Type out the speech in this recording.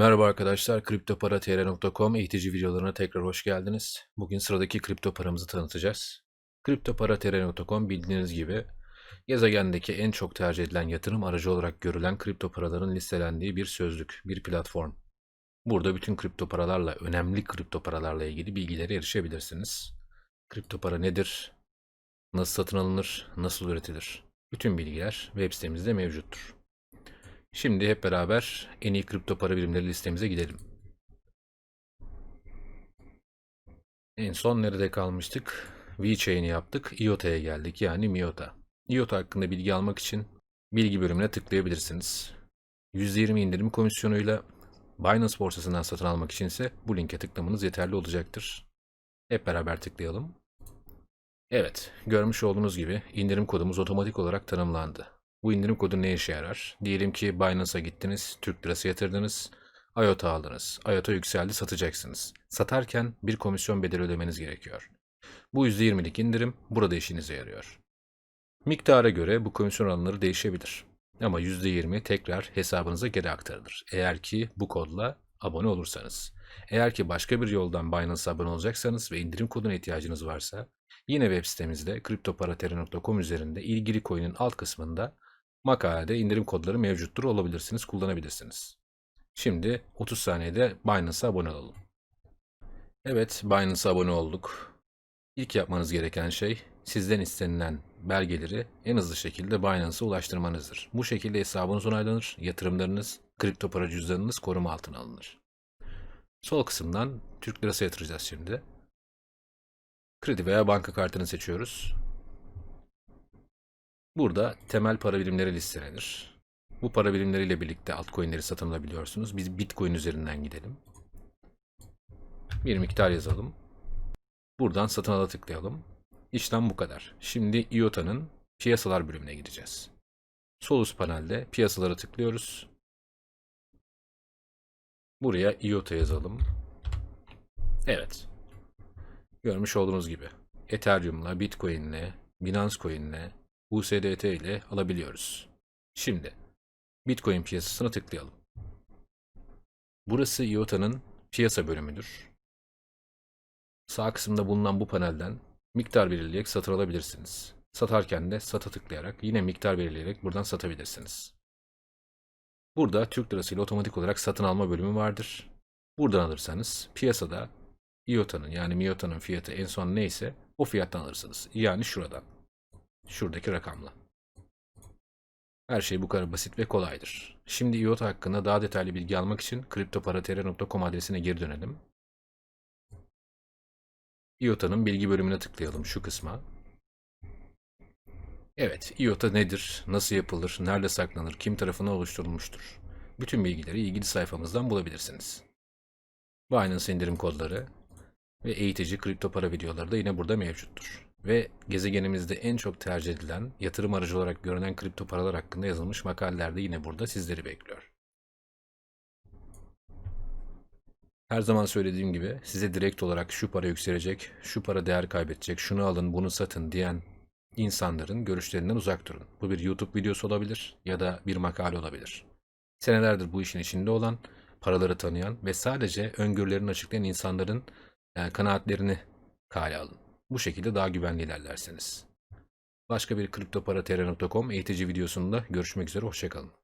Merhaba arkadaşlar, kriptoparatr.com eğitici videolarına tekrar hoş geldiniz. Bugün sıradaki kripto paramızı tanıtacağız. Kriptoparatr.com bildiğiniz gibi gezegendeki en çok tercih edilen yatırım aracı olarak görülen kripto paraların listelendiği bir sözlük, bir platform. Burada bütün kripto paralarla, önemli kripto paralarla ilgili bilgilere erişebilirsiniz. Kripto para nedir? Nasıl satın alınır? Nasıl üretilir? Bütün bilgiler web sitemizde mevcuttur. Şimdi hep beraber en iyi kripto para birimleri listemize gidelim. En son nerede kalmıştık? VeChain'i yaptık. IOTA'ya geldik yani MIOTA. IOTA hakkında bilgi almak için bilgi bölümüne tıklayabilirsiniz. %20 indirim komisyonuyla Binance borsasından satın almak için ise bu linke tıklamanız yeterli olacaktır. Hep beraber tıklayalım. Evet, görmüş olduğunuz gibi indirim kodumuz otomatik olarak tanımlandı. Bu indirim kodu ne işe yarar? Diyelim ki Binance'a gittiniz, Türk lirası yatırdınız, IOTA aldınız. IOTA yükseldi, satacaksınız. Satarken bir komisyon bedeli ödemeniz gerekiyor. Bu %20'lik indirim burada işinize yarıyor. Miktara göre bu komisyon oranları değişebilir. Ama %20 tekrar hesabınıza geri aktarılır. Eğer ki bu kodla abone olursanız. Eğer ki başka bir yoldan Binance'a abone olacaksanız ve indirim koduna ihtiyacınız varsa yine web sitemizde kriptoparateri.com üzerinde ilgili coin'in alt kısmında makalede indirim kodları mevcuttur olabilirsiniz, kullanabilirsiniz. Şimdi 30 saniyede Binance'a abone olalım. Evet, Binance'a abone olduk. İlk yapmanız gereken şey sizden istenilen belgeleri en hızlı şekilde Binance'a ulaştırmanızdır. Bu şekilde hesabınız onaylanır, yatırımlarınız, kripto para cüzdanınız koruma altına alınır. Sol kısımdan Türk lirası yatıracağız şimdi. Kredi veya banka kartını seçiyoruz. Burada temel para birimleri listelenir. Bu para birimleriyle birlikte altcoin'leri satın alabiliyorsunuz. Biz Bitcoin üzerinden gidelim. Bir miktar yazalım. Buradan satın ala tıklayalım. İşlem bu kadar. Şimdi IOTA'nın piyasalar bölümüne gideceğiz. Sol üst panelde piyasalara tıklıyoruz. Buraya IOTA yazalım. Evet. Görmüş olduğunuz gibi Ethereum'la, Bitcoin'le, Binance Coin'le, USDT ile alabiliyoruz. Şimdi Bitcoin piyasasına tıklayalım. Burası IOTA'nın piyasa bölümüdür. Sağ kısımda bulunan bu panelden miktar belirleyerek satın alabilirsiniz. Satarken de sata tıklayarak yine miktar belirleyerek buradan satabilirsiniz. Burada Türk Lirası ile otomatik olarak satın alma bölümü vardır. Buradan alırsanız piyasada IOTA'nın yani MIOTA'nın fiyatı en son neyse o fiyattan alırsınız. Yani şuradan. Şuradaki rakamla. Her şey bu kadar basit ve kolaydır. Şimdi IOTA hakkında daha detaylı bilgi almak için kriptoparatr.com adresine geri dönelim. IOTA'nın bilgi bölümüne tıklayalım şu kısma. Evet, IOTA nedir, nasıl yapılır, nerede saklanır, kim tarafından oluşturulmuştur? Bütün bilgileri ilgili sayfamızdan bulabilirsiniz. Binance indirim kodları ve eğitici kripto para videoları da yine burada mevcuttur. Ve gezegenimizde en çok tercih edilen yatırım aracı olarak görünen kripto paralar hakkında yazılmış makaleler de yine burada sizleri bekliyor. Her zaman söylediğim gibi size direkt olarak şu para yükselecek, şu para değer kaybedecek, şunu alın, bunu satın diyen insanların görüşlerinden uzak durun. Bu bir YouTube videosu olabilir ya da bir makale olabilir. Senelerdir bu işin içinde olan, paraları tanıyan ve sadece öngörülerini açıklayan insanların e, kanaatlerini kale alın. Bu şekilde daha güvenli ilerlersiniz. Başka bir kriptoparatr.com eğitici videosunda görüşmek üzere, hoşçakalın.